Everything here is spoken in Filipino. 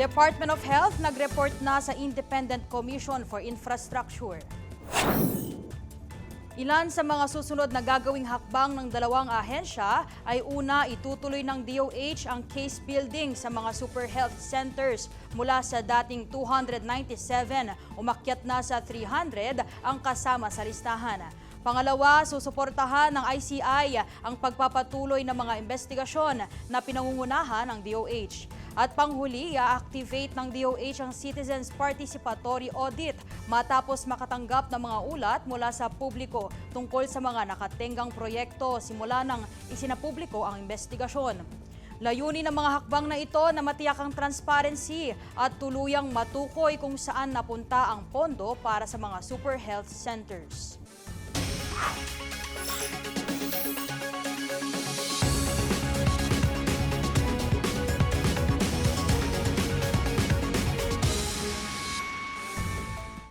Department of Health nag-report na sa Independent Commission for Infrastructure. Ilan sa mga susunod na gagawing hakbang ng dalawang ahensya ay una, itutuloy ng DOH ang case building sa mga super health centers mula sa dating 297, umakyat na sa 300 ang kasama sa listahan. Pangalawa, susuportahan ng ICI ang pagpapatuloy ng mga investigasyon na pinangungunahan ng DOH. At panghuli, i-activate ng DOH ang Citizens Participatory Audit matapos makatanggap ng mga ulat mula sa publiko tungkol sa mga nakatenggang proyekto simula ng isinapubliko ang investigasyon. Layunin ng mga hakbang na ito na matiyak ang transparency at tuluyang matukoy kung saan napunta ang pondo para sa mga super health centers.